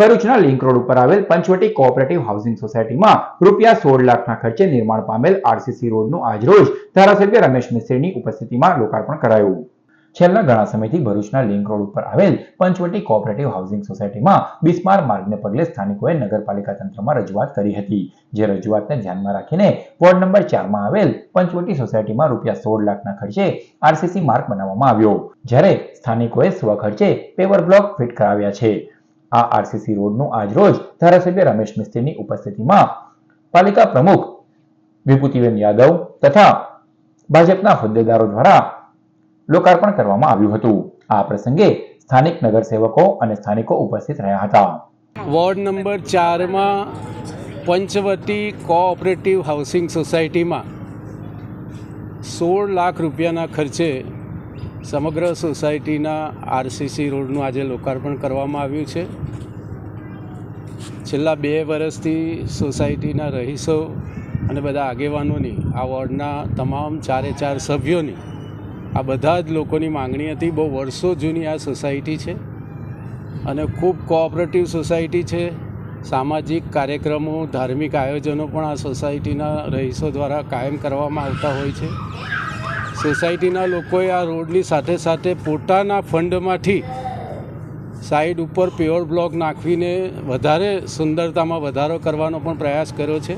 ભરૂચના link road ઉપર આવેલ પંચવટી કોઓપરેટિવ હાઉસિંગ સોસાયટીમાં રૂપિયા સોળ લાખના ખર્ચે નિર્માણ પામેલ આરસીસી રોડનું આજરોજ ધારાસભ્ય રમેશ મિસ્ત્રીની ઉપસ્થિતિમાં લોકાર્પણ કરાયું. છેલ્લા ઘણા સમયથી ભરૂચના લિંક રોડ ઉપર આવેલ પંચવટી કોઓપરેટિવ હાઉસિંગ સોસાયટીમાં બિસ્માર માર્ગને પગલે સ્થાનિકોએ નગરપાલિકા તંત્રમાં રજૂઆત કરી હતી. જે રજૂઆતને ધ્યાનમાં રાખીને વોર્ડ નંબર ચારમાં આવેલ પંચવટી સોસાયટીમાં રૂપિયા સોળ લાખના ખર્ચે આરસીસી માર્ગ બનાવવામાં આવ્યો. જ્યારે સ્થાનિકોએ સ્વખર્ચે પેવર બ્લોક ફિટ કરાવ્યા છે. આ આરસીસી રોડનું આજરોજ ધારાસભ્ય રમેશ મિસ્ત્રીની ઉપસ્થિતિમાં પાલિકા પ્રમુખ વિભૂતિબેન યાદવ તથા ભાજપના હોદ્દેદારો દ્વારા લોકાર્પણ કરવામાં આવ્યું હતું. આ પ્રસંગે સ્થાનિક નગરસેવકો અને સ્થાનિકો ઉપસ્થિત રહ્યા હતા. વોર્ડ નંબર ચારમાં પંચવટી કોઓપરેટિવ હાઉસિંગ સોસાયટીમાં સોળ લાખ રૂપિયાના ખર્ચે સમગ્ર સોસાયટીના આરસીસી રોડનું આજે લોકાર્પણ કરવામાં આવ્યું છે. છેલ્લા બે વર્ષથી સોસાયટીના રહીશો અને બધા આગેવાનોની, આ વોર્ડના તમામ ચારે ચાર સભ્યોની, આ બધા જ લોકોની માંગણી હતી, બહુ વર્ષો જૂની આ સોસાયટી છે અને ખૂબ કોઓપરેટિવ સોસાયટી છે. સામાજિક કાર્યક્રમો, ધાર્મિક આયોજનો પણ આ સોસાયટીના રહીશો દ્વારા કાયમ કરવામાં આવતા હોય છે. સોસાયટીના લોકોએ આ રોડની સાથે સાથે પોતાના ફંડમાંથી સાઈડ ઉપર પ્યોર બ્લોક નાખવીને વધારે સુંદરતામાં વધારો કરવાનો પણ પ્રયાસ કર્યો છે.